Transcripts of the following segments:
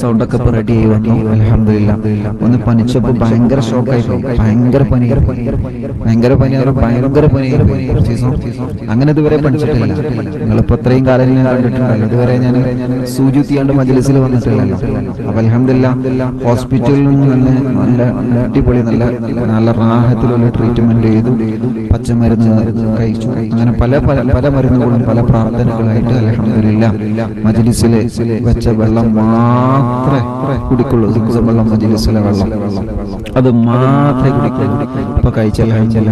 Sound ഒക്കെ ready ആയി വന്നു. അലഹമില്ല ഒന്ന് പനിച്ചപ്പോ ഭയങ്കര ഷോക്കായി ഭയങ്കര പനി ഭയങ്കര പനി ഭയങ്കര പനി അങ്ങനെ ഇതുവരെ പഠിച്ചിട്ടില്ല നിങ്ങളിപ്പോ ഇത്രയും കാലം ഞാൻ കണ്ടിട്ടുണ്ടല്ലോ. ഇതുവരെ ഞാൻ സൂചിത്തിയാണ്ട് മജലിസിൽ വന്നിട്ടില്ലല്ലോ. അപ്പൊ അലഹമില്ല ഹോസ്പിറ്റലിൽ നിന്ന് നല്ല അടിപൊളി നല്ല നല്ല റാഹത്തിലുള്ള ട്രീറ്റ്മെന്റ് ചെയ്തു. പച്ചമരുന്ന് കഴിച്ചു. അങ്ങനെ പല പല പല മരുന്നുകളും പല പ്രാർത്ഥനകളായിട്ട് അലഹമില്ല മജലിസിലെ വെച്ച വെള്ളം മാത്രമേ കുടിക്കുള്ളൂ. വെള്ളം മജലിസിലെ അത് മാത്രമേ കുടിക്കുള്ളൂ. ഇപ്പൊ കഴിച്ചാൽ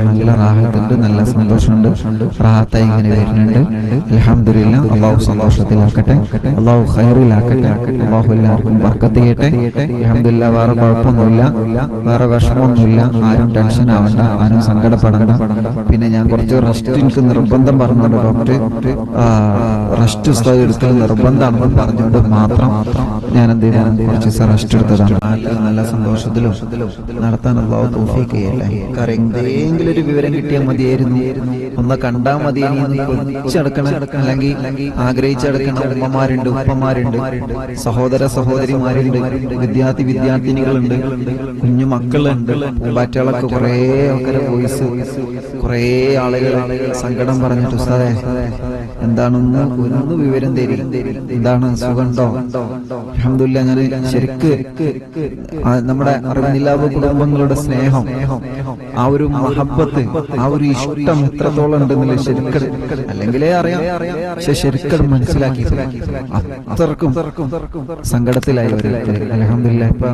നല്ല റാഹത്തുണ്ട് നല്ല സന്തോഷമുണ്ട്. റാഹത്തായി ഇങ്ങനെ വരുന്നുണ്ട്. അലഹമില്ല അള്ളാഹു സന്തോഷത്തിലാക്കട്ടെ. അള്ളാഹു ഖൈറിലാക്കട്ടെ. അള്ളാഹു എല്ലാവർക്കും ബർക്കത്ത് ചെയ്യട്ടെ. അലഹമില്ല വേറെ കുഴപ്പമൊന്നുമില്ല. വേറെ വിഷമമൊന്നുമില്ല. ആരും ടെൻഷൻ ആവണ്ട ആരും സങ്കടപ്പെടണ്ട. പിന്നെ ഞാൻ കുറച്ച് റെസ്റ്റ് എനിക്ക് നിർബന്ധം പറഞ്ഞു ഡോക്ടർ. റെസ്റ്റ് എടുക്കൽ നിർബന്ധമാണെന്ന് പറഞ്ഞുകൊണ്ട് മാത്രം ഞാൻ എന്ത് കുറച്ച് ദിവസം റെസ്റ്റ് എടുത്തതാണ്. നല്ല സന്തോഷത്തിലും നടത്താനുള്ള കാരണം എന്തെങ്കിലും ഒരു വിവരം കിട്ടിയാൽ മതിയായിരുന്നു. ഒന്ന് കണ്ടാ മതി കൊതിച്ചടക്കണം അല്ലെങ്കിൽ ആഗ്രഹിച്ചടക്കണ ഉമ്മമാരുണ്ട് ഉപ്പമാരുണ്ട് സഹോദര സഹോദരിമാരുണ്ട് വിദ്യാർത്ഥി വിദ്യാർത്ഥിനികളുണ്ട് കുഞ്ഞു മക്കളുണ്ട് പൂമ്പാറ്റകളൊക്കെ കുറേ ആൾക്കാരെ വോയിസ് കുറേ ആളുകൾ സങ്കടം പറഞ്ഞിട്ട് ഉസ്താദേ എന്താണെന്ന് ഒന്ന് വിവരം തരും. എന്താണ് സുഖമുണ്ടോ അഹമ്മദില്ല ഞാൻ ശരിക്ക് നമ്മുടെ അറിവില്ലാത്ത കുടുംബങ്ങളുടെ സ്നേഹം ആ ഒരു മഹബത്ത് ആ ഒരു ഇഷ്ടം എത്രത്തോളം ഉണ്ടെന്നില്ല ശരിക്കും അല്ലെങ്കിലേ അറിയാം. പക്ഷെ ശരിക്കും മനസ്സിലാക്കി അത്രക്കും സങ്കടത്തിലായി അലഹമില്ല ഇപ്പൊ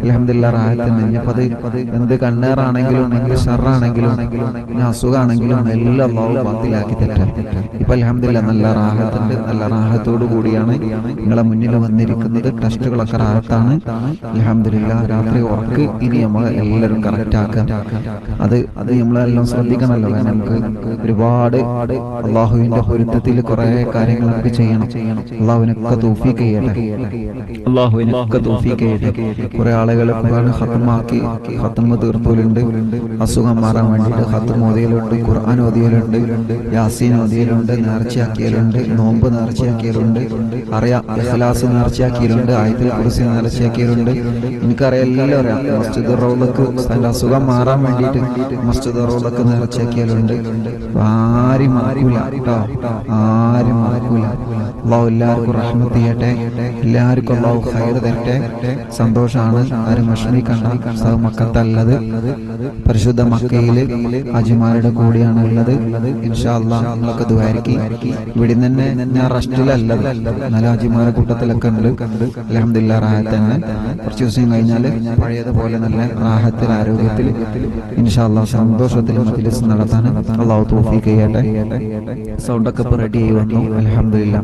അലഹമില്ല അത് എന്ത് കണ്ണേറാണെങ്കിലും ഷറാണെങ്കിലും ഇനി അസുഖമാണെങ്കിലും എല്ലാം ബാത്തിലാക്കി തെറ്റാം. ഇപ്പൊ അലഹമില്ല നല്ല റാഹത്തിന്റെ നല്ല റാഹത്തോടു കൂടിയാണ് നിങ്ങളെ മുന്നിൽ വന്നിരിക്കുന്നത് ടെസ്റ്റുകളൊക്കെ ആയിട്ടാണ് അലഹമില്ല രാത്രി ഉറക്ക് ഇനി നമ്മൾ എല്ലാവരും കറക്റ്റ് ആക്കാം അത് അത് നമ്മളെല്ലാം ശ്രദ്ധിക്കണമല്ലോ. നമുക്ക് ഒരുപാട് അള്ളാഹുവിന്റെ പൊരുത്തത്തിൽ കുറെ കാര്യങ്ങൾ നമുക്ക് ചെയ്യണം. അള്ളാഹുവിനൊക്കെ തൂഫീക്ക് ചെയ്യട്ടെ. അള്ളാഹുവിനൊക്കെ തൂഫീക്ക് ചെയ്യട്ടെ. കുറെ ആളുകൾ ഹത്തമാക്കി ഹത്തമ തീർത്തോലുണ്ട് അസുഖം മാറാൻ വേണ്ടിയിട്ട് ഹത്തം ഓതിയലുണ്ട് ഖുർആൻ ഓതിയലുണ്ട് യാസീൻ ഓതിയലുണ്ട് നേർച്ചയാക്കിയാലുണ്ട് നോമ്പ് നേർച്ചയാക്കിയാലുണ്ട് അറിയാം ഇഖ്ലാസ് നേർച്ചയാക്കിയിട്ടുണ്ട് ആയത്തിൽ കുറിച്ച് നേർച്ചയാക്കിയിട്ടുണ്ട്. എനിക്കറിയാം മസ്ജിദ് റൗലക്ക് തന്റെ അസുഖം മാറാൻ വേണ്ടിയിട്ട് മസ്ജിദ് റൗലക്ക് നേർച്ചയാക്കിയാലുണ്ട് ആരും മാറൂല കേട്ടോ ആരും മാറൂല അള്ളാഹു എല്ലാവർക്കും റഹ്മത്ത് ചെയ്യട്ടെ എല്ലാവർക്കും അള്ളാഹു ഹൈർ തരട്ടെ. സന്തോഷമാണ് ആരും വിഷമിക്കണ്ട. മക്കത്തല്ലത്. പരിശുദ്ധ മക്കയിൽ അജിമാരുടെ കൂടെയാണ് ഉള്ളത്. ഇൻഷാ അള്ളാഹ് നമ്മളൊക്കെ ദ്വാരിക്കും ഇവിടെ തന്നെ ഞാൻ റെസ്റ്റിലല്ലത്. നല്ല അജിമാരുടെ കൂട്ടത്തിലൊക്കെ ഉണ്ട് അലഹമില്ല റാഹത്ത് തന്നെ കുറച്ച് ദിവസം കഴിഞ്ഞാൽ പഴയതുപോലെ നല്ല റാഹത്തിൽ ആരോഗ്യത്തിൽ ഇൻഷാ അള്ളാഹ് സന്തോഷത്തിൽ മജ്ലിസ് നടത്താൻ അള്ളാഹു തോഫീക്ക് ചെയ്യട്ടെ. സൗണ്ടൊക്കെ ഇപ്പൊ റെഡി ആയി വന്നു. അലഹമില്ല